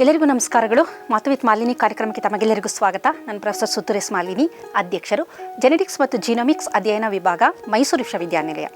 ಎಲ್ಲರಿಗೂ ನಮಸ್ಕಾರಗಳು. ಮಾತು ವಿತ್ ಮಾಲಿನಿ ಕಾರ್ಯಕ್ರಮಕ್ಕೆ ತಮಗೆಲ್ಲರಿಗೂ ಸ್ವಾಗತ. ನಾನು ಪ್ರೊಫೆಸರ್ ಸುತ್ತುರೇಸ್ ಮಾಲಿನಿ, ಅಧ್ಯಕ್ಷರು. ಜೆನೆಟಿಕ್ಸ್ ಮತ್ತು ಜೀನೋಮಿಕ್ಸ್ ಅಧ್ಯಯನ ವಿಭಾಗ ಮೈಸೂರು ವಿಶ್ವವಿದ್ಯಾನಿಲಯ.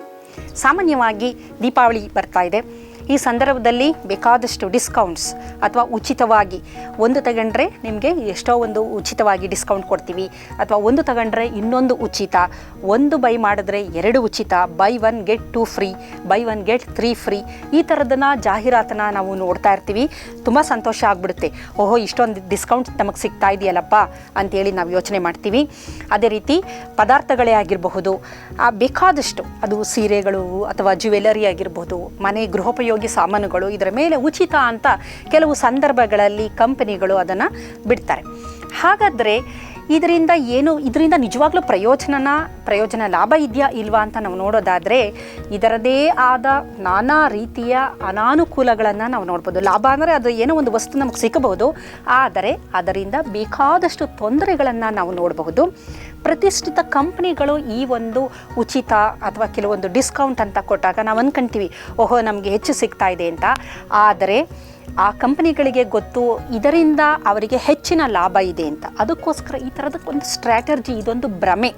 ಸಾಮಾನ್ಯವಾಗಿ ದೀಪಾವಳಿ ಬರ್ತಾ ಇದೆ. ಈ ಸಂದರ್ಭದಲ್ಲಿ ಬೇಕಾದಷ್ಟು ಡಿಸ್ಕೌಂಟ್ಸ್ ಅಥವಾ ಉಚಿತವಾಗಿ ಒಂದು ತಗೊಂಡ್ರೆ ನಿಮಗೆ ಎಷ್ಟೋ ಒಂದು ಉಚಿತವಾಗಿ ಡಿಸ್ಕೌಂಟ್ ಕೊಡ್ತೀವಿ. ಅಥವಾ ಒಂದು ತಗೊಂಡ್ರೆ ಇನ್ನೊಂದು ಉಚಿತ. ಒಂದು ಬೈ ಮಾಡಿದ್ರೆ ಎರಡು ಉಚಿತ. Buy one get two free buy one get three free ಈ ಥರದನ್ನ ಜಾಹೀರಾತನ್ನ ನಾವು ನೋಡ್ತಾ ಇರ್ತೀವಿ. ತುಂಬ ಸಂತೋಷ ಆಗ್ಬಿಡುತ್ತೆ. ಓಹೋ, ಇಷ್ಟೊಂದು ಡಿಸ್ಕೌಂಟ್ ನಮಗೆ ಸಿಗ್ತಾ ಇದೆಯಲ್ಲಪ್ಪ ಅಂತೇಳಿ ನಾವು ಯೋಚನೆ ಮಾಡ್ತೀವಿ. ಅದೇ ರೀತಿ ಪದಾರ್ಥಗಳೇ ಆಗಿರಬಹುದು. ಬೇಕಾದಷ್ಟು ಅದು ಸೀರೆಗಳು ಅಥವಾ ಜ್ಯುವೆಲರಿ ಆಗಿರ್ಬೋದು ಮನೆ ಗೃಹೋಪಯೋಗಿ ಸಾಮಾನುಗಳು ಇದರ ಮೇಲೆ ಉಚಿತ ಅಂತ ಕೆಲವು ಸಂದರ್ಭಗಳಲ್ಲಿ ಕಂಪನಿಗಳು ಅದನ್ನು ಬಿಡ್ತಾರೆ. ಹಾಗಾದರೆ ಇದರಿಂದ ಏನು, ಇದರಿಂದ ನಿಜವಾಗ್ಲೂ ಪ್ರಯೋಜನನ, ಪ್ರಯೋಜನ ಲಾಭ ಇದೆಯಾ ಇಲ್ವಾ ಅಂತ ನಾವು ನೋಡೋದಾದರೆ ಇದರದೇ ಆದ ನಾನಾ ರೀತಿಯ ಅನಾನುಕೂಲಗಳನ್ನು ನಾವು ನೋಡ್ಬೋದು. ಲಾಭ ಅಂದರೆ ಅದು ಏನೋ ಒಂದು ವಸ್ತು ನಮಗೆ ಸಿಗಬಹುದು, ಆದರೆ ಅದರಿಂದ ಬೇಕಾದಷ್ಟು ತೊಂದರೆಗಳನ್ನು ನಾವು ನೋಡಬಹುದು. ಪ್ರತಿಷ್ಠಿತ ಕಂಪ್ನಿಗಳು ಈ ಒಂದು ಉಚಿತ ಅಥವಾ ಕೆಲವೊಂದು ಡಿಸ್ಕೌಂಟ್ ಅಂತ ಕೊಟ್ಟಾಗ ನಾವು ಅಂದ್ಕೊಂತೀವಿ ಓಹೋ, ನಮಗೆ ಹೆಚ್ಚು ಸಿಗ್ತಾ ಇದೆ ಅಂತ. ಆದರೆ ಆ ಕಂಪನಿಗಳಿಗೆ ಗೊತ್ತು, ಇದರಿಂದ ಅವರಿಗೆ ಹೆಚ್ಚಿನ ಲಾಭ ಇದೆ ಅಂತ. ಅದಕ್ಕೋಸ್ಕರ ಈ ಥರದ ಒಂದು ಸ್ಟ್ರಾಟರ್ಜಿ ಇದೊಂದು ಭ್ರಮೆ.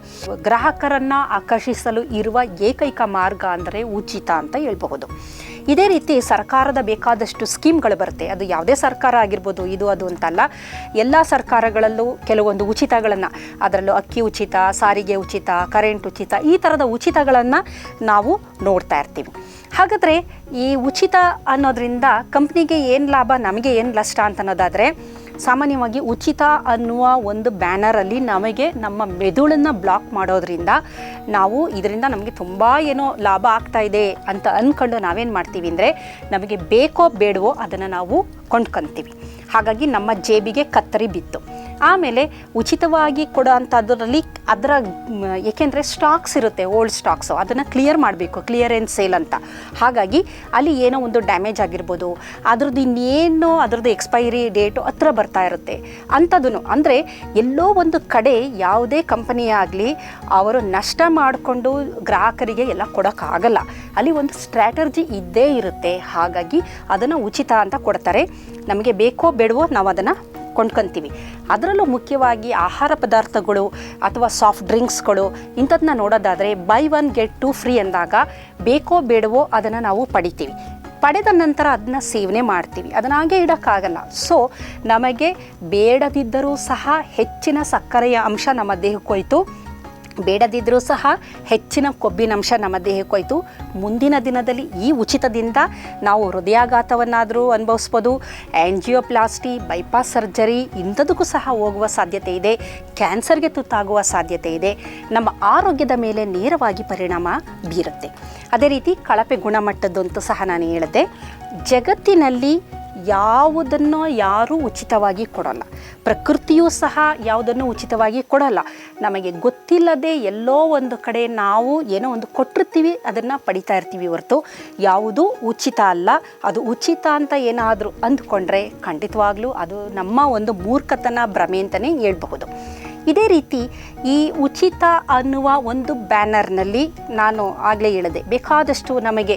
ಗ್ರಾಹಕರನ್ನು ಆಕರ್ಷಿಸಲು ಇರುವ ಏಕೈಕ ಮಾರ್ಗ ಅಂದರೆ ಉಚಿತ ಅಂತ ಹೇಳ್ಬಹುದು. ಇದೇ ರೀತಿ ಸರ್ಕಾರದ ಬೇಕಾದಷ್ಟು ಸ್ಕೀಮ್ಗಳು ಬರುತ್ತೆ. ಅದು ಯಾವುದೇ ಸರ್ಕಾರ ಆಗಿರ್ಬೋದು, ಇದು ಅದು ಅಂತಲ್ಲ. ಎಲ್ಲ ಸರ್ಕಾರಗಳಲ್ಲೂ ಕೆಲವೊಂದು ಉಚಿತಗಳನ್ನು, ಅದರಲ್ಲೂ ಅಕ್ಕಿ ಉಚಿತ, ಸಾರಿಗೆ ಉಚಿತ, ಕರೆಂಟ್ ಉಚಿತ, ಈ ಥರದ ಉಚಿತಗಳನ್ನು ನಾವು ನೋಡ್ತಾ ಇರ್ತೀವಿ. ಹಾಗಾದರೆ ಈ ಉಚಿತ ಅನ್ನೋದರಿಂದ ಕಂಪ್ನಿಗೆ ಏನು ಲಾಭ, ನಮಗೆ ಏನು ನಷ್ಟ ಅಂತ ಅನ್ನೋದಾದರೆ ಸಾಮಾನ್ಯವಾಗಿ ಉಚಿತ ಅನ್ನುವ ಒಂದು ಬ್ಯಾನರಲ್ಲಿ ನಮಗೆ ನಮ್ಮ ಮೆದುಳನ್ನು ಬ್ಲಾಕ್ ಮಾಡೋದ್ರಿಂದ ನಾವು ಇದರಿಂದ ನಮಗೆ ತುಂಬ ಏನೋ ಲಾಭ ಆಗ್ತಾ ಇದೆ ಅಂತ ಅಂದ್ಕೊಂಡು ನಾವೇನು ಮಾಡ್ತೀವಿ ಅಂದರೆ, ನಮಗೆ ಬೇಕೋ ಬೇಡವೋ ಅದನ್ನು ನಾವು ಕೊಂಡ್ಕೊತೀವಿ. ಹಾಗಾಗಿ ನಮ್ಮ ಜೇಬಿಗೆ ಕತ್ತರಿ ಬಿತ್ತು. ಆಮೇಲೆ ಉಚಿತವಾಗಿ ಕೊಡೋ ಅಂಥದ್ರಲ್ಲಿ ಅದರ ಏಕೆಂದರೆ ಸ್ಟಾಕ್ಸ್ ಇರುತ್ತೆ, ಓಲ್ಡ್ ಸ್ಟಾಕ್ಸು, ಅದನ್ನು ಕ್ಲಿಯರ್ ಮಾಡಬೇಕು ಕ್ಲಿಯರೆನ್ಸ್ ಸೇಲ್ ಅಂತ. ಹಾಗಾಗಿ ಅಲ್ಲಿ ಏನೋ ಒಂದು ಡ್ಯಾಮೇಜ್ ಆಗಿರ್ಬೋದು, ಅದ್ರದ್ದು ಇನ್ನೇನು ಅದರದ್ದು ಎಕ್ಸ್ಪೈರಿ ಡೇಟು ಹತ್ರ ಬರ್ತಾ ಇರುತ್ತೆ. ಅಂಥದ್ದು ಅಂದರೆ ಎಲ್ಲೋ ಒಂದು ಕಡೆ ಯಾವುದೇ ಕಂಪನಿ ಅವರು ನಷ್ಟ ಮಾಡಿಕೊಂಡು ಗ್ರಾಹಕರಿಗೆ ಎಲ್ಲ ಕೊಡೋಕ್ಕಾಗಲ್ಲ. ಅಲ್ಲಿ ಒಂದು ಸ್ಟ್ರಾಟರ್ಜಿ ಇದ್ದೇ ಇರುತ್ತೆ. ಹಾಗಾಗಿ ಅದನ್ನು ಉಚಿತ ಅಂತ ಕೊಡ್ತಾರೆ. ನಮಗೆ ಬೇಕೋ ಬೇಡವೋ ನಾವು ಅದನ್ನು ಕೊಂಡ್ಕೊತೀವಿ. ಅದರಲ್ಲೂ ಮುಖ್ಯವಾಗಿ ಆಹಾರ ಪದಾರ್ಥಗಳು ಅಥವಾ ಸಾಫ್ಟ್ ಡ್ರಿಂಕ್ಸ್ಗಳು ಇಂಥದನ್ನ ನೋಡೋದಾದರೆ buy one get two free ಅಂದಾಗ ಬೇಕೋ ಬೇಡವೋ ಅದನ್ನು ನಾವು ಪಡಿತೀವಿ. ಪಡೆದ ನಂತರ ಅದನ್ನ ಸೇವನೆ ಮಾಡ್ತೀವಿ. ಅದನ್ನ ಹಾಗೆ ಇಡೋಕ್ಕಾಗಲ್ಲ. ಸೊ ನಮಗೆ ಬೇಡದಿದ್ದರೂ ಸಹ ಹೆಚ್ಚಿನ ಸಕ್ಕರೆಯ ಅಂಶ ನಮ್ಮ ದೇಹಕ್ಕೆ ಹೋಯ್ತು. ಬೇಡದಿದ್ದರೂ ಸಹ ಹೆಚ್ಚಿನ ಕೊಬ್ಬಿನಂಶ ನಮ್ಮ ದೇಹಕ್ಕೆ ಮುಂದಿನ ದಿನದಲ್ಲಿ ಈ ಉಚಿತದಿಂದ ನಾವು ಹೃದಯಾಘಾತವನ್ನಾದರೂ ಅನುಭವಿಸ್ಬೋದು. ಆ್ಯಂಜಿಯೋಪ್ಲಾಸ್ಟಿ ಬೈಪಾಸ್ ಸರ್ಜರಿ ಇಂಥದಕ್ಕೂ ಸಹ ಹೋಗುವ ಸಾಧ್ಯತೆ ಇದೆ. ಕ್ಯಾನ್ಸರ್ಗೆ ತುತ್ತಾಗುವ ಸಾಧ್ಯತೆ ಇದೆ. ನಮ್ಮ ಆರೋಗ್ಯದ ಮೇಲೆ ನೇರವಾಗಿ ಪರಿಣಾಮ ಬೀರುತ್ತೆ. ಅದೇ ರೀತಿ ಕಳಪೆ ಗುಣಮಟ್ಟದ್ದಂತೂ ಸಹ ನಾನು ಹೇಳಿದೆ ಜಗತ್ತಿನಲ್ಲಿ ಯಾವುದನ್ನು ಯಾರೂ ಉಚಿತವಾಗಿ ಕೊಡಲ್ಲ. ಪ್ರಕೃತಿಯೂ ಸಹ ಯಾವುದನ್ನು ಉಚಿತವಾಗಿ ಕೊಡಲ್ಲ. ನಮಗೆ ಗೊತ್ತಿಲ್ಲದೆ ಎಲ್ಲೋ ಒಂದು ಕಡೆ ನಾವು ಏನೋ ಒಂದು ಕೊಟ್ಟಿರ್ತೀವಿ, ಅದನ್ನು ಪಡಿತಾ ಇರ್ತೀವಿ ಹೊರತು ಯಾವುದೂ ಉಚಿತ ಅಲ್ಲ. ಅದು ಉಚಿತ ಅಂತ ಏನಾದರೂ ಅಂದ್ಕೊಂಡ್ರೆ ಖಂಡಿತವಾಗ್ಲೂ ಅದು ನಮ್ಮ ಒಂದು ಮೂರ್ಖತನ ಭ್ರಮೆ ಅಂತಲೇ ಹೇಳ್ಬಹುದು. ಇದೇ ರೀತಿ ಈ ಉಚಿತ ಅನ್ನುವ ಒಂದು ಬ್ಯಾನರ್ನಲ್ಲಿ ನಾನು ಆಗಲೇ ಹೇಳಿದೆ. ಬೇಕಾದಷ್ಟು ನಮಗೆ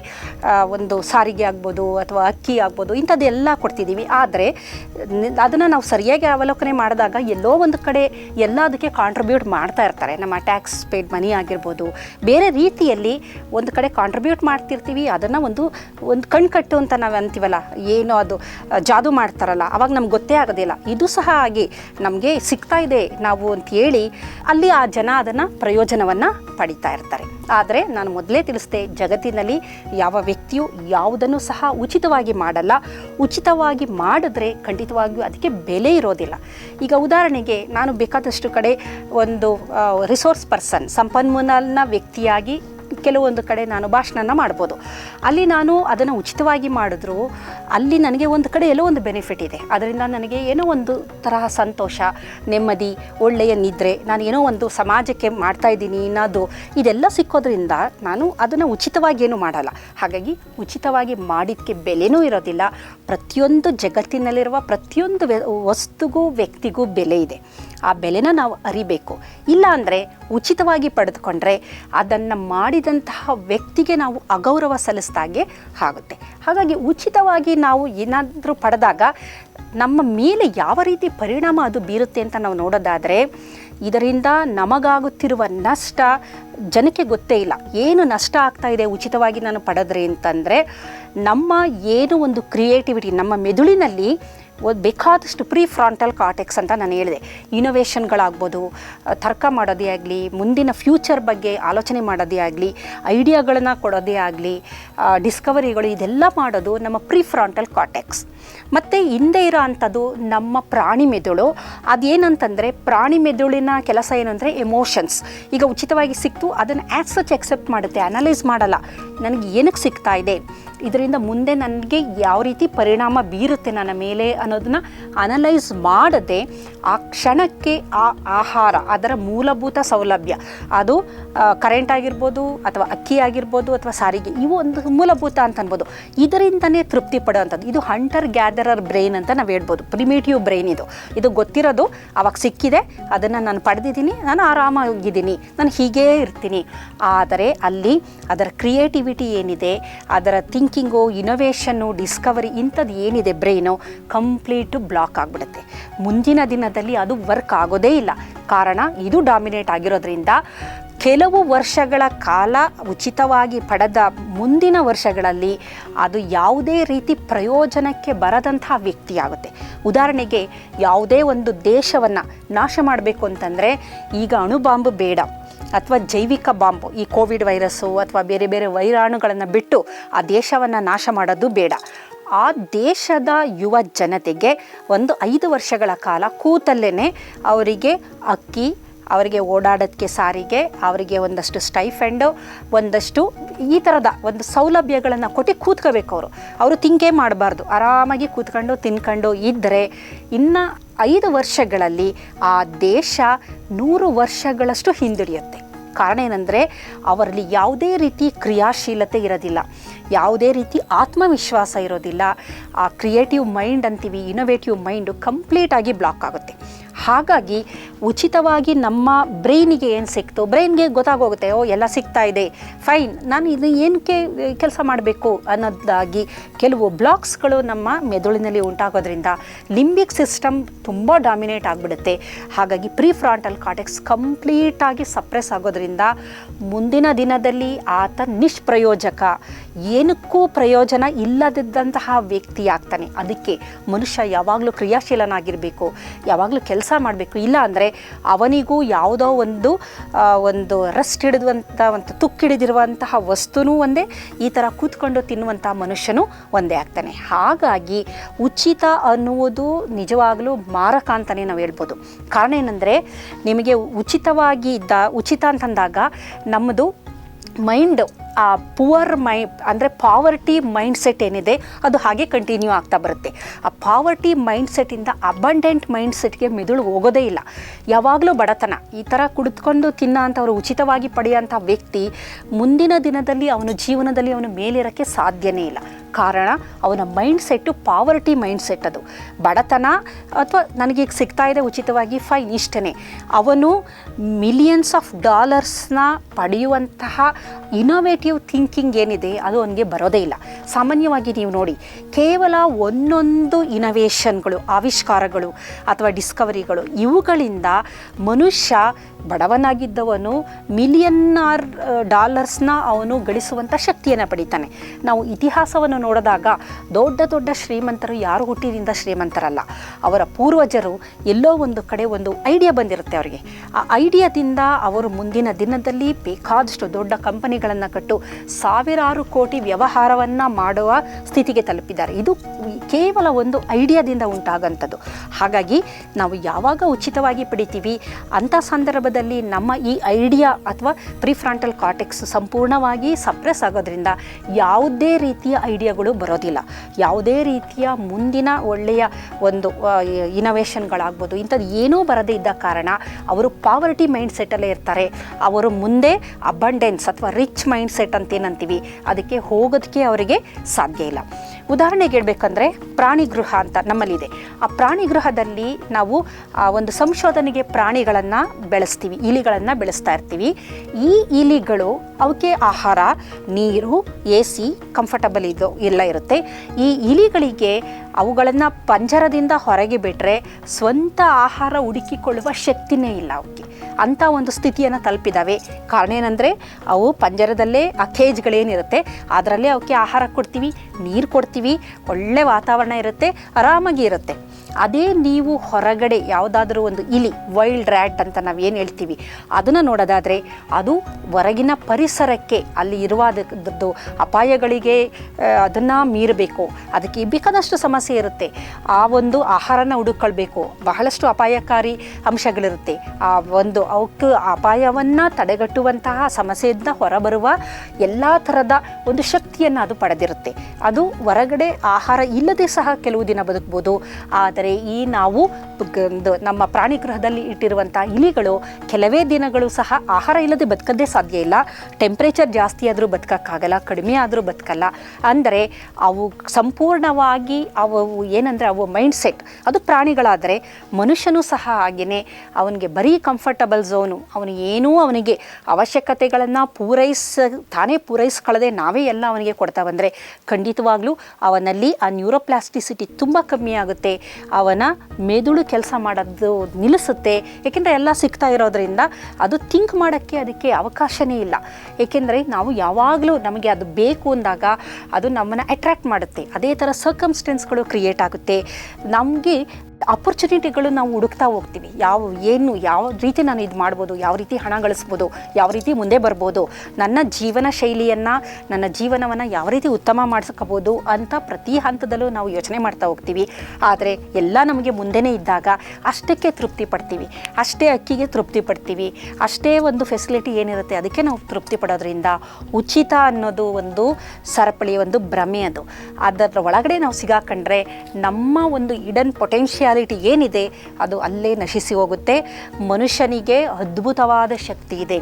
ಒಂದು ಸಾರಿಗೆ ಆಗ್ಬೋದು ಅಥವಾ ಅಕ್ಕಿ ಆಗ್ಬೋದು ಇಂಥದ್ದೆಲ್ಲ ಕೊಡ್ತಿದ್ದೀವಿ. ಆದರೆ ಅದನ್ನು ನಾವು ಸರಿಯಾಗಿ ಅವಲೋಕನೆ ಮಾಡಿದಾಗ ಎಲ್ಲೋ ಒಂದು ಕಡೆ ಎಲ್ಲ ಅದಕ್ಕೆ ಕಾಂಟ್ರಿಬ್ಯೂಟ್ ಮಾಡ್ತಾ ಇರ್ತಾರೆ. ನಮ್ಮ ಟ್ಯಾಕ್ಸ್ ಪೇಡ್ ಮನಿ ಆಗಿರ್ಬೋದು. ಬೇರೆ ರೀತಿಯಲ್ಲಿ ಒಂದು ಕಡೆ ಕಾಂಟ್ರಿಬ್ಯೂಟ್ ಮಾಡ್ತಿರ್ತೀವಿ. ಅದನ್ನು ಒಂದು ಒಂದು ಕಣ್ಕಟ್ಟು ಅಂತ ನಾವು ಅಂತೀವಲ್ಲ, ಏನು ಅದು ಜಾದು ಮಾಡ್ತಾರಲ್ಲ, ಅವಾಗ ನಮ್ಗೆ ಗೊತ್ತೇ ಆಗೋದಿಲ್ಲ. ಇದು ಸಹ ಆಗಿ ನಮಗೆ ಸಿಗ್ತಾ ಇದೆ. ನಾವು ಅಂತ ಹೇಳಿ ಅಲ್ಲಿ ಆ ಜನ ಅದನ್ನು ಪ್ರಯೋಜನವನ್ನು ಪಡಿತಾ ಇರ್ತಾರೆ. ಆದರೆ ನಾನು ಮೊದಲೇ ತಿಳಿಸ್ದೆ, ಜಗತ್ತಿನಲ್ಲಿ ಯಾವ ವ್ಯಕ್ತಿಯು ಯಾವುದನ್ನು ಸಹ ಉಚಿತವಾಗಿ ಮಾಡಲ್ಲ. ಉಚಿತವಾಗಿ ಮಾಡಿದ್ರೆ ಖಂಡಿತವಾಗಿಯೂ ಅದಕ್ಕೆ ಬೆಲೆ ಇರೋದಿಲ್ಲ. ಈಗ ಉದಾಹರಣೆಗೆ ನಾನು ಬೇಕಾದಷ್ಟು ಕಡೆ ಒಂದು ರಿಸೋರ್ಸ್ ಪರ್ಸನ್ ಸಂಪನ್ಮೂಲನ ವ್ಯಕ್ತಿಯಾಗಿ ಕೆಲವೊಂದು ಕಡೆ ನಾನು ಭಾಷಣನ ಮಾಡ್ಬೋದು. ಅಲ್ಲಿ ನಾನು ಅದನ್ನು ಉಚಿತವಾಗಿ ಮಾಡಿದ್ರು, ಅಲ್ಲಿ ನನಗೆ ಒಂದು ಕಡೆ ಎಲ್ಲೋ ಒಂದು ಬೆನಿಫಿಟ್ ಇದೆ. ಅದರಿಂದ ನನಗೆ ಏನೋ ಒಂದು ತರಹ ಸಂತೋಷ, ನೆಮ್ಮದಿ, ಒಳ್ಳೆಯ ನಿದ್ರೆ, ನಾನು ಏನೋ ಒಂದು ಸಮಾಜಕ್ಕೆ ಮಾಡ್ತಾ ಇದ್ದೀನಿ ಅನ್ನೋದು ಇದೆಲ್ಲ ಸಿಕ್ಕೋದ್ರಿಂದ ನಾನು ಅದನ್ನು ಉಚಿತವಾಗಿ ಏನು ಮಾಡಲ್ಲ. ಹಾಗಾಗಿ ಉಚಿತವಾಗಿ ಮಾಡಿದ್ದಕ್ಕೆ ಬೆಲೆನೂ ಇರೋದಿಲ್ಲ. ಪ್ರತಿಯೊಂದು ಜಗತ್ತಿನಲ್ಲಿರುವ ಪ್ರತಿಯೊಂದು ವಸ್ತುಗೂ ವ್ಯಕ್ತಿಗೂ ಬೆಲೆ ಇದೆ. ಆ ಬೆಲೆನ ನಾವು ಅರಿಬೇಕು. ಇಲ್ಲ ಅಂದರೆ ಉಚಿತವಾಗಿ ಪಡೆದುಕೊಂಡ್ರೆ ಅದನ್ನು ಮಾಡಿದಂತಹ ವ್ಯಕ್ತಿಗೆ ನಾವು ಅಗೌರವ ಸಲ್ಲಿಸಿದಾಗೆ ಆಗುತ್ತೆ. ಹಾಗಾಗಿ ಉಚಿತವಾಗಿ ನಾವು ಏನಾದರೂ ಪಡೆದಾಗ ನಮ್ಮ ಮೇಲೆ ಯಾವ ರೀತಿ ಪರಿಣಾಮ ಅದು ಬೀರುತ್ತೆ ಅಂತ ನಾವು ನೋಡೋದಾದರೆ, ಇದರಿಂದ ನಮಗಾಗುತ್ತಿರುವ ನಷ್ಟ ಜನಕ್ಕೆ ಗೊತ್ತೇ ಇಲ್ಲ. ಏನು ನಷ್ಟ ಆಗ್ತಾ ಇದೆ ಉಚಿತವಾಗಿ ನಾನು ಪಡೆದ್ರೆ ಅಂತಂದರೆ, ನಮ್ಮ ಏನು ಒಂದು ಕ್ರಿಯೇಟಿವಿಟಿ ನಮ್ಮ ಮೆದುಳಿನಲ್ಲಿ ಬೇಕಾದಷ್ಟು ಪ್ರೀ ಫ್ರಾಂಟಲ್ ಕಾರ್ಟೆಕ್ಸ್ ಅಂತ ನಾನು ಹೇಳಿದೆ. ಇನೋವೇಷನ್ಗಳಾಗ್ಬೋದು ತರ್ಕ ಮಾಡೋದೇ ಆಗಲಿ, ಮುಂದಿನ ಫ್ಯೂಚರ್ ಬಗ್ಗೆ ಆಲೋಚನೆ ಮಾಡೋದೇ ಆಗಲಿ, ಐಡಿಯಾಗಳನ್ನು ಕೊಡೋದೇ ಆಗಲಿ ಡಿಸ್ಕವರಿಗಳು ಇದೆಲ್ಲ ಮಾಡೋದು ನಮ್ಮ ಪ್ರೀ ಫ್ರಾಂಟಲ್ ಕಾರ್ಟೆಕ್ಸ್. ಮತ್ತು ಹಿಂದೆ ಇರೋ ಅಂಥದ್ದು ನಮ್ಮ ಪ್ರಾಣಿ ಮೆದುಳು. ಅದೇನಂತಂದರೆ ಪ್ರಾಣಿ ಮೆದುಳಿನ ಕೆಲಸ ಏನಂದರೆ ಎಮೋಷನ್ಸ್ ಈಗ ಉಚಿತವಾಗಿ ಸಿಕ್ತು, ಅದನ್ನು ಆ್ಯಸ್ ಸಚ್ ಎಕ್ಸೆಪ್ಟ್ ಮಾಡುತ್ತೆ ಅನಲೈಸ್ ಮಾಡಲ್ಲ. ನನಗೆ ಏನಕ್ಕೆ ಸಿಗ್ತಾ ಇದೆ? ಇದರಿಂದ ಮುಂದೆ ನನಗೆ ಯಾವ ರೀತಿ ಪರಿಣಾಮ ಬೀರುತ್ತೆ ನನ್ನ ಮೇಲೆ ಅನ್ನೋದನ್ನ ಅನಲೈಸ್ ಮಾಡದೆ ಆ ಕ್ಷಣಕ್ಕೆ ಆ ಆಹಾರ, ಅದರ ಮೂಲಭೂತ ಸೌಲಭ್ಯ, ಅದು ಕರೆಂಟ್ ಆಗಿರ್ಬೋದು ಅಥವಾ ಅಕ್ಕಿ ಆಗಿರ್ಬೋದು ಅಥವಾ ಸಾರಿಗೆ, ಇವು ಒಂದು ಮೂಲಭೂತ ಅಂತ ಅನ್ಬೋದು. ಇದರಿಂದನೇ ತೃಪ್ತಿ ಪಡೋವಂಥದ್ದು. ಇದು ಹಂಟರ್ ಗ್ಯಾದರರ್ ಬ್ರೈನ್ ಅಂತ ನಾವು ಹೇಳ್ಬೋದು. ಪ್ರಿಮೇಟಿವ್ ಬ್ರೈನ್ ಇದು. ಇದು ಗೊತ್ತಿರೋದು ಅವಾಗ ಸಿಕ್ಕಿದೆ, ಅದನ್ನು ನಾನು ಪಡೆದಿದ್ದೀನಿ, ನಾನು ಆರಾಮಾಗಿದ್ದೀನಿ, ನಾನು ಹೀಗೇ ಇರ್ತೀನಿ. ಆದರೆ ಅಲ್ಲಿ ಅದರ ಕ್ರಿಯೇಟಿವಿಟಿ ಏನಿದೆ, ಅದರ ಥಿಂಕಿಂಗು ಇನೋವೇಷನ್ನು ಡಿಸ್ಕವರಿ ಇಂಥದ್ದು ಏನಿದೆ ಬ್ರೈನು ಕಂಪ್ಲೀಟು ಬ್ಲಾಕ್ ಆಗಿಬಿಡುತ್ತೆ. ಮುಂದಿನ ದಿನದಲ್ಲಿ ಅದು ವರ್ಕ್ ಆಗೋದೇ ಇಲ್ಲ. ಕಾರಣ ಇದು ಡಾಮಿನೇಟ್ ಆಗಿರೋದ್ರಿಂದ ಕೆಲವು ವರ್ಷಗಳ ಕಾಲ ಉಚಿತವಾಗಿ ಪಡೆದ ಮುಂದಿನ ವರ್ಷಗಳಲ್ಲಿ ಅದು ಯಾವುದೇ ರೀತಿ ಪ್ರಯೋಜನಕ್ಕೆ ಬರದಂತಹ ವ್ಯಕ್ತಿಯಾಗುತ್ತೆ. ಉದಾಹರಣೆಗೆ ಯಾವುದೇ ಒಂದು ದೇಶವನ್ನು ನಾಶ ಮಾಡಬೇಕು ಅಂತಂದರೆ ಈಗ ಅಣುಬಾಂಬು ಬೇಡ. ಅಥವಾ ಜೈವಿಕ ಬಾಂಬು, ಈ ಕೋವಿಡ್ ವೈರಸ್ಸು ಅಥವಾ ಬೇರೆ ಬೇರೆ ವೈರಾಣುಗಳನ್ನು ಬಿಟ್ಟು ಆ ದೇಶವನ್ನು ನಾಶ ಮಾಡೋದು ಬೇಡ. ಆ ದೇಶದ ಯುವ ಜನತೆಗೆ ಒಂದು ಐದು ವರ್ಷಗಳ ಕಾಲ ಕೂತಲ್ಲೇ ಅವರಿಗೆ ಅಕ್ಕಿ, ಅವರಿಗೆ ಓಡಾಡೋದಕ್ಕೆ ಸಾರಿಗೆ, ಅವರಿಗೆ ಒಂದಷ್ಟು ಸ್ಟೈಫೆಂಡು ಒಂದಷ್ಟು ಈ ಥರದ ಒಂದು ಸೌಲಭ್ಯಗಳನ್ನು ಕೊಟ್ಟು ಕೂತ್ಕೋಬೇಕು ಅವರು. ಅವರು ತಿಂಕೆ ಮಾಡಬಾರ್ದು. ಆರಾಮಾಗಿ ಕೂತ್ಕೊಂಡು, ತಿನ್ಕೊಂಡು ಇದ್ದರೆ ಇನ್ನು ಐದು ವರ್ಷಗಳಲ್ಲಿ ಆ ದೇಶ ನೂರು ವರ್ಷಗಳಷ್ಟು ಹಿಂದುಳಿಯುತ್ತೆ. ಕಾರಣ ಏನಂದರೆ ಅವರಲ್ಲಿ ಯಾವುದೇ ರೀತಿ ಕ್ರಿಯಾಶೀಲತೆ ಇರೋದಿಲ್ಲ. ಯಾವುದೇ ರೀತಿ ಆತ್ಮವಿಶ್ವಾಸ ಇರೋದಿಲ್ಲ. ಆ ಕ್ರಿಯೇಟಿವ್ ಮೈಂಡ್ ಅಂತೀವಿ ಇನೋವೇಟಿವ್ ಮೈಂಡು ಕಂಪ್ಲೀಟಾಗಿ ಬ್ಲಾಕ್ ಆಗುತ್ತೆ. ಹಾಗಾಗಿ ಉಚಿತವಾಗಿ ನಮ್ಮ ಬ್ರೈನಿಗೆ ಏನು ಸಿಕ್ತು? ಬ್ರೈನ್ಗೆ ಗೊತ್ತಾಗೋಗುತ್ತೆ, ಓ, ಎಲ್ಲ ಸಿಗ್ತಾ ಇದೆ. ಫೈನ್, ನಾನು ಇದು ಏನಕ್ಕೆ ಕೆಲಸ ಮಾಡಬೇಕು ಅನ್ನೋದಾಗಿ ಕೆಲವು ಬ್ಲಾಕ್ಸ್ಗಳು ನಮ್ಮ ಮೆದುಳಿನಲ್ಲಿ ಉಂಟಾಗೋದ್ರಿಂದ ಲಿಂಬಿಕ್ ಸಿಸ್ಟಮ್ ತುಂಬ ಡಾಮಿನೇಟ್ ಆಗಿಬಿಡುತ್ತೆ. ಹಾಗಾಗಿ ಪ್ರೀ ಫ್ರಾಂಟಲ್ ಕಾಟೆಕ್ಸ್ ಕಂಪ್ಲೀಟಾಗಿ ಸಪ್ರೆಸ್ ಆಗೋದ್ರಿಂದ ಮುಂದಿನ ದಿನದಲ್ಲಿ ಆತ ನಿಷ್ಪ್ರಯೋಜಕ. ಏನಕ್ಕೂ ಪ್ರಯೋಜನ ಇಲ್ಲದಿದ್ದಂತಹ ವ್ಯಕ್ತಿ ಆಗ್ತಾನೆ. ಅದಕ್ಕೆ ಮನುಷ್ಯ ಯಾವಾಗಲೂ ಕ್ರಿಯಾಶೀಲನಾಗಿರಬೇಕು. ಯಾವಾಗಲೂ ಕೆಲಸ ಮಾಡಬೇಕು. ಇಲ್ಲ ಅಂದರೆ ಅವನಿಗೂ ಯಾವುದೋ ಒಂದು ಒಂದು ರಸ್ಟ್ ಹಿಡಿದುವಂಥ ಒಂದು ತುಕ್ಕಿಡಿದಿರುವಂತಹ ವಸ್ತುನೂ ಒಂದೇ, ಈ ಥರ ಕೂತ್ಕೊಂಡು ತಿನ್ನುವಂಥ ಮನುಷ್ಯನೂ ಒಂದೇ ಆಗ್ತಾನೆ. ಹಾಗಾಗಿ ಉಚಿತ ಅನ್ನುವುದು ನಿಜವಾಗಲೂ ಮಾರಕ ಅಂತಲೇ ನಾವು ಹೇಳ್ಬೋದು. ಕಾರಣ ಏನಂದರೆ ನಿಮಗೆ ಉಚಿತವಾಗಿ ಇದ್ದ, ಉಚಿತ ಅಂತಂದಾಗ ನಮ್ಮದು ಮೈಂಡ್ ಆ ಪುವರ್ ಮೈ ಅಂದರೆ ಪಾವರ್ಟಿ ಮೈಂಡ್ ಸೆಟ್ ಏನಿದೆ, ಅದು ಹಾಗೆ ಕಂಟಿನ್ಯೂ ಆಗ್ತಾ ಬರುತ್ತೆ. ಆ ಪಾವರ್ಟಿ ಮೈಂಡ್ ಸೆಟ್ಟಿಂದ ಅಬಂಡೆಂಟ್ ಮೈಂಡ್ ಸೆಟ್ಗೆ ಮೆದುಳು ಹೋಗೋದೇ ಇಲ್ಲ. ಯಾವಾಗಲೂ ಬಡತನ. ಈ ಥರ ಕುಡಿದುಕೊಂಡು ತಿನ್ನೋ ಅಂಥವ್ರು ಉಚಿತವಾಗಿ ಪಡೆಯೋಂಥ ವ್ಯಕ್ತಿ, ಮುಂದಿನ ದಿನದಲ್ಲಿ ಅವನ ಜೀವನದಲ್ಲಿ ಅವನು ಮೇಲಿರೋಕ್ಕೆ ಸಾಧ್ಯನೇ ಇಲ್ಲ. ಕಾರಣ ಅವನ mind set poverty mind set ಅದು. ಬಡತನ ಅಥವಾ ನನಗೀಗ ಸಿಗ್ತಾ ಇದೆ ಉಚಿತವಾಗಿ ಫೈನ್ ಇಷ್ಟೇ ಅವನು ಮಿಲಿಯನ್ಸ್ ಆಫ್ ಡಾಲರ್ಸ್ನ ಪಡೆಯುವಂತಹ ಇನೋವೇಟಿವ್ ಥಿಂಕಿಂಗ್ ಏನಿದೆ ಅದು ಅವನಿಗೆ ಬರೋದೇ ಇಲ್ಲ. ಸಾಮಾನ್ಯವಾಗಿ ನೀವು ನೋಡಿ, ಕೇವಲ ಒಂದೊಂದು ಇನೋವೇಷನ್ಗಳು ಆವಿಷ್ಕಾರಗಳು ಅಥವಾ ಡಿಸ್ಕವರಿಗಳು ಇವುಗಳಿಂದ ಮನುಷ್ಯ ಬಡವನಾಗಿದ್ದವನು ಮಿಲಿಯನ್ನಾರ್ ಡಾಲರ್ಸ್ನ ಅವನು ಗಳಿಸುವಂಥ ಶಕ್ತಿಯನ್ನು ಪಡಿತಾನೆ. ನಾವು ಇತಿಹಾಸವನ್ನು ನೋಡಿದಾಗ ದೊಡ್ಡ ದೊಡ್ಡ ಶ್ರೀಮಂತರು ಯಾರು ಹುಟ್ಟಿನಿಂದ ಶ್ರೀಮಂತರಲ್ಲ. ಅವರ ಪೂರ್ವಜರು ಎಲ್ಲೋ ಒಂದು ಕಡೆ ಒಂದು ಐಡಿಯಾ ಬಂದಿರುತ್ತೆ ಅವರಿಗೆ. ಆ ಐಡಿಯಾದಿಂದ ಅವರು ಮುಂದಿನ ದಿನದಲ್ಲಿ ಬೇಕಾದಷ್ಟು ದೊಡ್ಡ ಕಂಪನಿಗಳನ್ನು ಕಟ್ಟು ಸಾವಿರಾರು ಕೋಟಿ ವ್ಯವಹಾರವನ್ನು ಮಾಡುವ ಸ್ಥಿತಿಗೆ ತಲುಪಿದ್ದಾರೆ. ಇದು ಕೇವಲ ಒಂದು ಐಡಿಯಾದಿಂದ ಉಂಟಾಗಂಥದ್ದು. ಹಾಗಾಗಿ ನಾವು ಯಾವಾಗ ಉಚಿತವಾಗಿ ಪಡಿತೀವಿ, ಅಂಥ ಸಂದರ್ಭದಲ್ಲಿ ನಮ್ಮ ಈ ಐಡಿಯಾ ಅಥವಾ ಪ್ರಿಫ್ರಾಂಟಲ್ ಕಾರ್ಟೆಕ್ಸ್ ಸಂಪೂರ್ಣವಾಗಿ ಸಪ್ರೆಸ್ ಆಗೋದ್ರಿಂದ ಯಾವುದೇ ರೀತಿಯ ಐಡಿಯಾಗಳು ಬರೋದಿಲ್ಲ. ಯಾವುದೇ ರೀತಿಯ ಮುಂದಿನ ಒಳ್ಳೆಯ ಒಂದು ಇನೋವೇಷನ್ಗಳಾಗ್ಬೋದು ಇಂಥದ್ದು ಏನೂ ಬರದೇ ಇದ್ದ ಕಾರಣ ಅವರು ಪಾವರ್ಟಿ ಮೈಂಡ್ ಸೆಟ್ಟಲ್ಲೇ ಇರ್ತಾರೆ. ಅವರು ಮುಂದೆ ಅಬಂಡೆನ್ಸ್ ಅಥವಾ ರಿಚ್ ಮೈಂಡ್ ಸೆಟ್ ಅಂತ ಏನಂತೀವಿ, ಅದಕ್ಕೆ ಹೋಗೋದಕ್ಕೆ ಅವರಿಗೆ ಸಾಧ್ಯ ಇಲ್ಲ. ಉದಾಹರಣೆಗೆ ಹೇಳಬೇಕಂದ್ರೆ ಪ್ರಾಣಿ ಗೃಹ ಅಂತ ನಮ್ಮಲ್ಲಿದೆ. ಆ ಪ್ರಾಣಿ ಗೃಹದಲ್ಲಿ ನಾವು ಒಂದು ಸಂಶೋಧನೆಗೆ ಪ್ರಾಣಿಗಳನ್ನು ಬೆಳೆಸ್ತೀವಿ. ಇರ್ತೀವಿ ಇಲಿಗಳನ್ನು ಬೆಳೆಸ್ತಾ ಇರ್ತೀವಿ. ಈ ಇಲಿಗಳು ಅವಕ್ಕೆ ಆಹಾರ, ನೀರು ಎ ಸಿ ಕಂಫರ್ಟಬಲ್ ಇದು, ಎಲ್ಲ ಇರುತ್ತೆ. ಈ ಇಲಿಗಳಿಗೆ ಅವುಗಳನ್ನು ಪಂಜರದಿಂದ ಹೊರಗೆ ಬಿಟ್ಟರೆ ಸ್ವಂತ ಆಹಾರ ಹುಡುಕಿಕೊಳ್ಳುವ ಶಕ್ತಿನೇ ಇಲ್ಲ ಅವಕ್ಕೆ ಅಂಥ ಒಂದು ಸ್ಥಿತಿಯನ್ನು ತಲುಪಿದಾವೆ. ಕಾರಣ ಏನಂದರೆ, ಅವು ಪಂಜರದಲ್ಲೇ ಆ ಕೇಜ್ಗಳೇನಿರುತ್ತೆ ಅದರಲ್ಲೇ ಅವಕ್ಕೆ ಆಹಾರ ಕೊಡ್ತೀವಿ, ನೀರು ಕೊಡ್ತೀವಿ, ಒಳ್ಳೆ ವಾತಾವರಣ ಇರುತ್ತೆ, ಆರಾಮಾಗಿ ಇರುತ್ತೆ. ಅದೇ ನೀವು ಹೊರಗಡೆ ಯಾವುದಾದ್ರೂ ಒಂದು ಇಲಿ ವೈಲ್ಡ್ ರ್ಯಾಟ್ ಅಂತ ನಾವು ಏನು ಹೇಳ್ತೀವಿ, ಅದನ್ನು ನೋಡೋದಾದರೆ ಅದು ಹೊರಗಿನ ಪರಿಸರಕ್ಕೆ ಅಲ್ಲಿ ಇರುವ ಅಪಾಯಗಳಿಗೆ ಅದನ್ನು ಮೀರಬೇಕು. ಅದಕ್ಕೆ ಬೇಕಾದಷ್ಟು ಸಮಸ್ಯೆ ಇರುತ್ತೆ. ಆ ಒಂದು ಆಹಾರನ ಹುಡುಕೊಳ್ಬೇಕು. ಬಹಳಷ್ಟು ಅಪಾಯಕಾರಿ ಅಂಶಗಳಿರುತ್ತೆ. ಆ ಒಂದು ಅವಕ್ಕೆ ಅಪಾಯವನ್ನು ತಡೆಗಟ್ಟುವಂತಹ ಸಮಸ್ಯೆಯಿಂದ ಹೊರಬರುವ ಎಲ್ಲ ಥರದ ಒಂದು ಶಕ್ತಿಯನ್ನು ಅದು ಪಡೆದಿರುತ್ತೆ. ಅದು ಹೊರಗಡೆ ಆಹಾರ ಇಲ್ಲದೆ ಸಹ ಕೆಲವು ದಿನ ಬದುಕ್ಬೋದು. ಆದರೆ ಈ ನಾವು ನಮ್ಮ ಪ್ರಾಣಿ ಗೃಹದಲ್ಲಿ ಇಟ್ಟಿರುವಂಥ ಇಲಿಗಳು ಕೆಲವೇ ದಿನಗಳು ಸಹ ಆಹಾರ ಇಲ್ಲದೆ ಬದುಕೋದೇ ಸಾಧ್ಯ ಇಲ್ಲ. ಟೆಂಪ್ರೇಚರ್ ಜಾಸ್ತಿ ಆದರೂ ಬದುಕೋಕ್ಕಾಗಲ್ಲ, ಕಡಿಮೆ ಆದರೂ ಬದುಕಲ್ಲ. ಅಂದರೆ ಅವು ಸಂಪೂರ್ಣವಾಗಿ ಅವು ಏನಂದರೆ ಅವು ಮೈಂಡ್ ಸೆಟ್ ಅದು ಪ್ರಾಣಿಗಳಾದರೆ ಮನುಷ್ಯನೂ ಸಹ ಹಾಗೆಯೇ ಅವನಿಗೆ ಬರೀ ಕಂಫರ್ಟಬಲ್ ಝೋನು ಅವನು ಏನೂ ಅವನಿಗೆ ಅವಶ್ಯಕತೆಗಳನ್ನು ಪೂರೈಸ, ತಾನೇ ಪೂರೈಸ್ಕೊಳ್ಳದೆ ನಾವೇ ಎಲ್ಲ ಅವನಿಗೆ ಕೊಡ್ತಾ ಬಂದರೆ ಖಂಡಿತವಾಗ್ಲೂ ಅವನಲ್ಲಿ ಆ ನ್ಯೂರೋಪ್ಲಾಸ್ಟಿಸಿಟಿ ತುಂಬ ಕಮ್ಮಿ ಆಗುತ್ತೆ. ಅವನ ಮೆದುಳು ಕೆಲಸ ಮಾಡೋದು ನಿಲ್ಲಿಸುತ್ತೆ. ಏಕೆಂದರೆ ಎಲ್ಲ ಸಿಗ್ತಾ ಇರೋದ್ರಿಂದ ಅದು ಥಿಂಕ್ ಮಾಡೋಕ್ಕೆ ಅದಕ್ಕೆ ಅವಕಾಶವೇ ಇಲ್ಲ. ಏಕೆಂದರೆ ನಾವು ಯಾವಾಗಲೂ ನಮಗೆ ಅದು ಬೇಕು ಅಂದಾಗ ಅದು ನಮ್ಮನ್ನು ಅಟ್ರ್ಯಾಕ್ಟ್ ಮಾಡುತ್ತೆ. ಅದೇ ಥರ ಸರ್ಕಮ್ಸ್ಟೆನ್ಸ್ಗಳು ಕ್ರಿಯೇಟ್ ಆಗುತ್ತೆ. ನಮಗೆ ಅಪರ್ಚುನಿಟಿಗಳು ನಾವು ಹುಡುಕ್ತಾ ಹೋಗ್ತೀವಿ. ಯಾವ, ಏನು, ಯಾವ ರೀತಿ ನಾನು ಇದು ಮಾಡ್ಬೋದು, ಯಾವ ರೀತಿ ಹಣ ಗಳಿಸ್ಬೋದು, ಯಾವ ರೀತಿ ಮುಂದೆ ಬರ್ಬೋದು, ನನ್ನ ಜೀವನ ಶೈಲಿಯನ್ನು, ನನ್ನ ಜೀವನವನ್ನು ಯಾವ ರೀತಿ ಉತ್ತಮ ಮಾಡಿಸ್ಕೋಬೋದು ಅಂತ ಪ್ರತಿ ಹಂತದಲ್ಲೂ ನಾವು ಯೋಚನೆ ಮಾಡ್ತಾ ಹೋಗ್ತೀವಿ. ಆದರೆ ಎಲ್ಲ ನಮಗೆ ಮುಂದೆನೇ ಇದ್ದಾಗ ಅಷ್ಟಕ್ಕೆ ತೃಪ್ತಿ ಪಡ್ತೀವಿ. ಅಷ್ಟೇ ಅಕ್ಕಿಗೆ ತೃಪ್ತಿ ಪಡ್ತೀವಿ. ಅಷ್ಟೇ ಒಂದು ಫೆಸಿಲಿಟಿ ಏನಿರುತ್ತೆ ಅದಕ್ಕೆ ನಾವು ತೃಪ್ತಿ ಪಡೋದ್ರಿಂದ ಉಚಿತ ಅನ್ನೋದು ಒಂದು ಸರಪಳಿ, ಒಂದು ಭ್ರಮೆ ಅದು. ಅದರ ಒಳಗಡೆ ನಾವು ಸಿಗಾಕೊಂಡ್ರೆ ನಮ್ಮ ಒಂದು ಇಡನ್ ಪೊಟೆನ್ಷಿಯಾಲಿಟಿ ಏನಿದೆ ಅದು ಅಲ್ಲೇ ನಶಿಸಿ ಹೋಗುತ್ತೆ. ಮನುಷ್ಯನಿಗೆ ಅದ್ಭುತವಾದ ಶಕ್ತಿ ಇದೆ,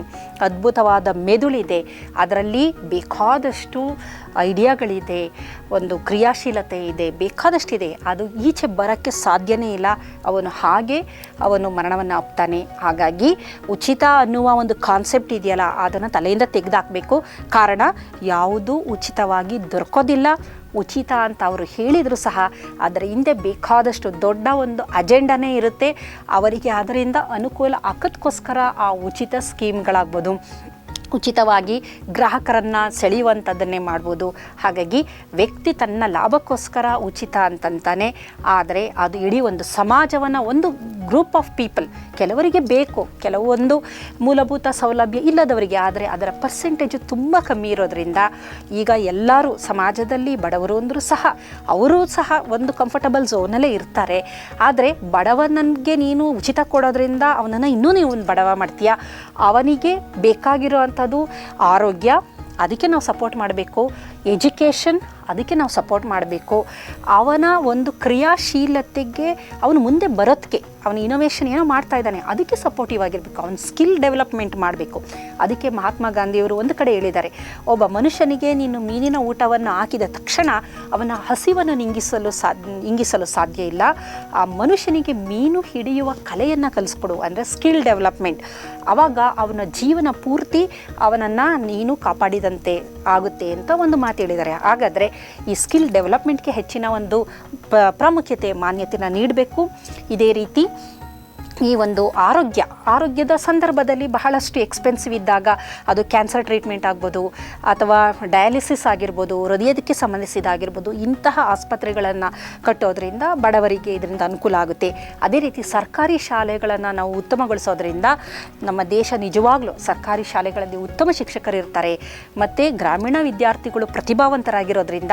ಅದ್ಭುತವಾದ ಮೆದುಳಿದೆ ಅದರಲ್ಲಿ ಬೇಕಾದಷ್ಟು ಐಡಿಯಾಗಳಿದೆ, ಒಂದು ಕ್ರಿಯಾಶೀಲತೆ ಇದೆ, ಬೇಕಾದಷ್ಟಿದೆ. ಅದು ಈಚೆ ಬರೋಕ್ಕೆ ಸಾಧ್ಯನೇ ಇಲ್ಲ. ಅವನು ಹಾಗೆ ಅವನು ಮರಣವನ್ನು ಅಪ್ತಾನೆ ಹಾಗಾಗಿ ಉಚಿತ ಅನ್ನುವ ಒಂದು ಕಾನ್ಸೆಪ್ಟ್ ಇದೆಯಲ್ಲ, ಅದನ್ನು ತಲೆಯಿಂದ ತೆಗೆದಾಕಬೇಕು. ಕಾರಣ, ಯಾವುದು ಉಚಿತವಾಗಿ ದೊರಕೋದಿಲ್ಲ ಉಚಿತ ಅಂತ ಅವರು ಹೇಳಿದರೂ ಸಹ ಅದರ ಹಿಂದೆ ಬೇಕಾದಷ್ಟು ದೊಡ್ಡ ಒಂದು ಅಜೆಂಡನೇ ಇರುತ್ತೆ. ಅವರಿಗೆ ಅದರಿಂದ ಅನುಕೂಲ ಆಗೋದಕ್ಕೋಸ್ಕರ ಆ ಉಚಿತ ಸ್ಕೀಮ್ಗಳಾಗ್ಬೋದು. ಉಚಿತವಾಗಿ ಗ್ರಾಹಕರನ್ನು ಸೆಳೆಯುವಂಥದ್ದನ್ನೇ ಮಾಡ್ಬೋದು. ಹಾಗಾಗಿ ವ್ಯಕ್ತಿ ತನ್ನ ಲಾಭಕ್ಕೋಸ್ಕರ ಉಚಿತ ಅಂತಂತಾನೆ. ಆದರೆ ಅದು ಇಡೀ ಒಂದು ಸಮಾಜವನ್ನು ಒಂದು ಗ್ರೂಪ್ ಆಫ್ ಪೀಪಲ್ ಕೆಲವರಿಗೆ ಬೇಕು ಕೆಲವೊಂದು ಮೂಲಭೂತ ಸೌಲಭ್ಯ ಇಲ್ಲದವರಿಗೆ. ಆದರೆ ಅದರ ಪರ್ಸೆಂಟೇಜು ತುಂಬ ಕಮ್ಮಿ ಇರೋದರಿಂದ ಈಗ ಎಲ್ಲರೂ ಸಮಾಜದಲ್ಲಿ ಬಡವರು ಅಂದರೂ ಸಹ, ಅವರೂ ಸಹ ಒಂದು ಕಂಫರ್ಟಬಲ್ ಝೋನಲ್ಲೇ ಇರ್ತಾರೆ. ಆದರೆ ಬಡವನಿಗೆ ನೀನು ಉಚಿತ ಕೊಡೋದ್ರಿಂದ ಅವನನ್ನು ಇನ್ನೂ ನೀವು ಒಂದು ಬಡವ ಮಾಡ್ತೀಯ? ಅವನಿಗೆ ಬೇಕಾಗಿರುವಂಥದ್ದು ಆರೋಗ್ಯ ಅದಕ್ಕೆ ನಾವು ಸಪೋರ್ಟ್ ಮಾಡಬೇಕು. ಎಜುಕೇಷನ್, ಅದಕ್ಕೆ ನಾವು ಸಪೋರ್ಟ್ ಮಾಡಬೇಕು. ಅವನ ಒಂದು ಕ್ರಿಯಾಶೀಲತೆಗೆ, ಅವನು ಮುಂದೆ ಬರೋದಕ್ಕೆ ಅವನ ಇನೋವೇಷನ್ ಏನೋ ಮಾಡ್ತಾ ಇದ್ದಾನೆ, ಅದಕ್ಕೆ ಸಪೋರ್ಟಿವ್ ಆಗಿರಬೇಕು. ಅವನ ಸ್ಕಿಲ್ ಡೆವಲಪ್ಮೆಂಟ್ ಮಾಡಬೇಕು. ಅದಕ್ಕೆ ಮಹಾತ್ಮ ಗಾಂಧಿಯವರು ಒಂದು ಕಡೆ ಹೇಳಿದ್ದಾರೆ, ಒಬ್ಬ ಮನುಷ್ಯನಿಗೆ ನೀನು ಮೀನಿನ ಊಟವನ್ನು ಹಾಕಿದ ತಕ್ಷಣ ಅವನ ಹಸಿವನ್ನು ನಿಂಗಿಸಲು ಸಾಧ್ಯ ಇಂಗಿಸಲು ಸಾಧ್ಯ ಇಲ್ಲ. ಆ ಮನುಷ್ಯನಿಗೆ ಮೀನು ಹಿಡಿಯುವ ಕಲೆಯನ್ನು ಕಲಿಸ್ಕೊಡು. ಅಂದರೆ ಸ್ಕಿಲ್ ಡೆವಲಪ್ಮೆಂಟ್ ಆವಾಗ ಅವನ ಜೀವನ ಪೂರ್ತಿ ಅವನನ್ನು ನೀನು ಕಾಪಾಡಿದಂತೆ. ಆಗುತ್ತೆ ಅಂತ ಒಂದು ಮಾತು ಹೇಳಿದ್ದಾರೆ. ಹಾಗಾದರೆ ಈ ಸ್ಕಿಲ್ ಡೆವಲಪ್ಮೆಂಟ್ಗೆ ಹೆಚ್ಚಿನ ಒಂದು ಪ್ರಾಮುಖ್ಯತೆ, ಮಾನ್ಯತೆನ ನೀಡಬೇಕು. ಇದೇ ರೀತಿ ಈ ಒಂದು ಆರೋಗ್ಯ, ಆರೋಗ್ಯದ ಸಂದರ್ಭದಲ್ಲಿ ಬಹಳಷ್ಟು ಎಕ್ಸ್ಪೆನ್ಸಿವ್ ಇದ್ದಾಗ ಅದು ಕ್ಯಾನ್ಸರ್ ಟ್ರೀಟ್ಮೆಂಟ್ ಆಗ್ಬೋದು ಅಥವಾ ಡಯಾಲಿಸಿಸ್ ಆಗಿರ್ಬೋದು ಹೃದಯದಕ್ಕೆ ಸಂಬಂಧಿಸಿದಾಗಿರ್ಬೋದು ಇಂತಹ ಆಸ್ಪತ್ರೆಗಳನ್ನು ಕಟ್ಟೋದ್ರಿಂದ ಬಡವರಿಗೆ ಇದರಿಂದ ಅನುಕೂಲ ಆಗುತ್ತೆ. ಅದೇ ರೀತಿ ಸರ್ಕಾರಿ ಶಾಲೆಗಳನ್ನು ನಾವು ಉತ್ತಮಗೊಳಿಸೋದ್ರಿಂದ ನಮ್ಮ ದೇಶ ನಿಜವಾಗ್ಲೂ ಸರ್ಕಾರಿ ಶಾಲೆಗಳಲ್ಲಿ ಉತ್ತಮ ಶಿಕ್ಷಕರು ಇರ್ತಾರೆ. ಮತ್ತು ಗ್ರಾಮೀಣ ವಿದ್ಯಾರ್ಥಿಗಳು ಪ್ರತಿಭಾವಂತರಾಗಿರೋದ್ರಿಂದ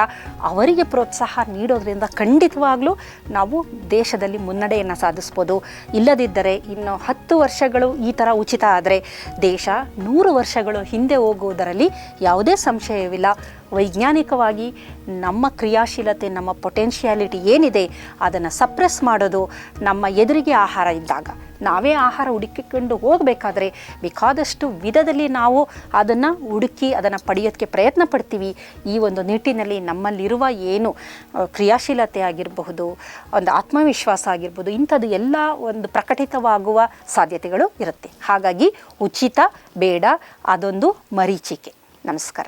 ಅವರಿಗೆ ಪ್ರೋತ್ಸಾಹ ನೀಡೋದ್ರಿಂದ ಖಂಡಿತವಾಗ್ಲೂ ನಾವು ದೇಶದಲ್ಲಿ ಮುನ್ನಡೆಯನ್ನು ಸಾಧಿಸ್ಬೋದು. ಇಲ್ಲದಿದ್ದರೆ ಇನ್ನು ಹತ್ತು ವರ್ಷಗಳು ಈ ಥರ ಉಚಿತ ಆದರೆ ದೇಶ ನೂರು ವರ್ಷಗಳು ಹಿಂದೆ ಹೋಗುವುದರಲ್ಲಿ ಯಾವುದೇ ಸಂಶಯವಿಲ್ಲ. ವೈಜ್ಞಾನಿಕವಾಗಿ ನಮ್ಮ ಕ್ರಿಯಾಶೀಲತೆ, ನಮ್ಮ ಪೊಟೆನ್ಷಿಯಾಲಿಟಿ ಏನಿದೆ, ಅದನ್ನು ಸಪ್ರೆಸ್ ಮಾಡೋದು ನಮ್ಮ ಎದುರಿಗೆ ಆಹಾರ ಇದ್ದಾಗ. ನಾವೇ ಆಹಾರ ಹುಡುಕಿಕೊಂಡು ಹೋಗಬೇಕಾದ್ರೆ ಬೇಕಾದಷ್ಟು ವಿಧದಲ್ಲಿ ನಾವು ಅದನ್ನು ಹುಡುಕಿ ಅದನ್ನು ಪಡೆಯೋದಕ್ಕೆ ಪ್ರಯತ್ನ ಪಡ್ತೀವಿ. ಈ ಒಂದು ನಿಟ್ಟಿನಲ್ಲಿ ನಮ್ಮಲ್ಲಿರುವ ಏನು ಕ್ರಿಯಾಶೀಲತೆ ಆಗಿರಬಹುದು, ಒಂದು ಆತ್ಮವಿಶ್ವಾಸ ಆಗಿರ್ಬೋದು ಇಂಥದ್ದು ಎಲ್ಲ ಒಂದು ಪ್ರಕಟಿತವಾಗುವ ಸಾಧ್ಯತೆಗಳು ಇರುತ್ತೆ. ಹಾಗಾಗಿ ಉಚಿತ, ಬೇಡ, ಅದೊಂದು ಮರೀಚಿಕೆ. ನಮಸ್ಕಾರ.